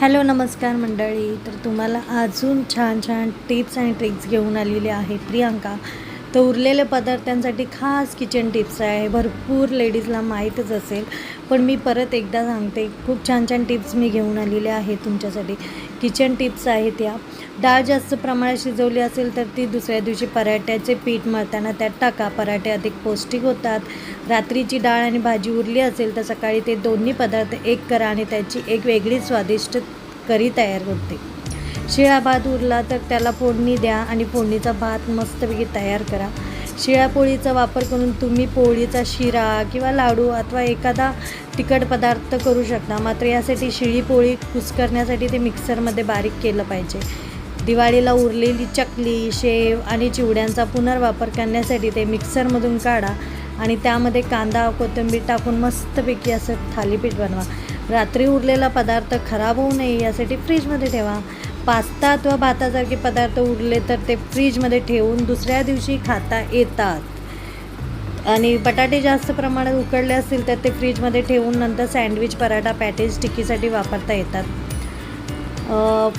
Hello नमस्कार मंडळी. तर तुम्हाला अजून छान छान टिप्स आणि ट्रिक्स घेऊन आलेले आहे प्रियांका. तर उरलेल्या पदार्थांसाठी खास किचन टिप्स आहे. भरपूर लेडीजला माहीतच असेल. पण मी परत एकदा सांगते खूप छान छान टिप्स मी घेऊन आलेल्या आहे तुमच्यासाठी. किचन टिप्स आहेत या. डाळ जास्त प्रमाणात शिजवली असेल तर ती दुसऱ्या दिवशी पराठ्याचे पीठ मळताना त्यात टाका. पराठे अधिक पौष्टिक होतात. रात्रीची डाळ आणि भाजी उरली असेल तर सकाळी ते दोन्ही पदार्थ एक करा आणि त्याची एक वेगळी स्वादिष्ट करी तयार होते. शिळा भात उरला तर त्याला फोडणी द्या आणि फोडणीचा भात मस्तपैकी तयार करा. शिळ्या पोळीचा वापर करून तुम्ही पोळीचा शिरा किंवा लाडू अथवा एखादा तिखट पदार्थ करू शकता. मात्र यासाठी शिळी पोळी कुस्करण्यासाठी ते मिक्सरमध्ये बारीक केलं पाहिजे. दिवाळीला उरलेली चकली शेव आणि चिवड्यांचा पुनर्वापर करण्यासाठी ते मिक्सरमधून काढा आणि त्यामध्ये कांदा कोथिंबीर टाकून मस्तपैकी असं थालीपीठ बनवा. रात्री उरलेला पदार्थ खराब होऊ नये यासाठी फ्रीजमध्ये ठेवा. पास्ता अथवा भातासारखे पदार्थ उरले तर ते फ्रीजमध्ये ठेवून दुसऱ्या दिवशी खाता येतात. आणि बटाटे जास्त प्रमाणात उकडले असतील तर ते फ्रीजमध्ये ठेवून नंतर सँडविच पराठा पॅटेज टिक्कीसाठी वापरता येतात.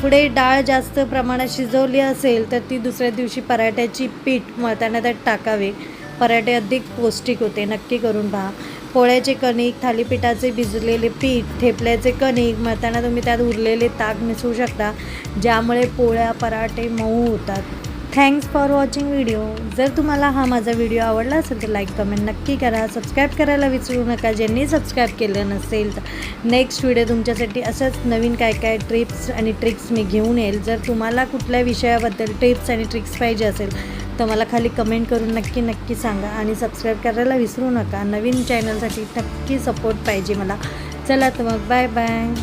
पुढे डाळ जास्त प्रमाणात शिजवली असेल तर ती दुसऱ्या दिवशी पराठ्याची पीठ मळताना त्यात टाकावे. पराठे अधिक पौष्टिक होते. नक्की करून पहा. पोळ्याचे कणिक थालीपीठाचे भिजलेले पीठ ठेपल्याचे कणिक मळताना तुम्ही त्यात उरलेले ताक मिसळू शकता ज्यामुळे पोळ्या पराठे मऊ होतात. थँक्स फॉर वॉचिंग व्हिडिओ जर तुम्हाला हा माझा व्हिडिओ आवडला असेल तर लाईक कमेंट नक्की करा. सबस्क्राईब करायला विसरू नका ज्यांनी सबस्क्राईब केलं नसेल तर. नेक्स्ट व्हिडिओ तुमच्यासाठी असंच नवीन काय काय ट्रिप्स आणि ट्रिक्स मी घेऊन येईल. जर तुम्हाला कुठल्या विषयाबद्दल टिप्स आणि ट्रिक्स पाहिजे असेल तर मला खाली कमेंट करून नक्की नक्की सांगा. आणि सबस्क्राईब करायला विसरू नका. नवीन चॅनलसाठी नक्की सपोर्ट पाहिजे मला. चला तर मग बाय बाय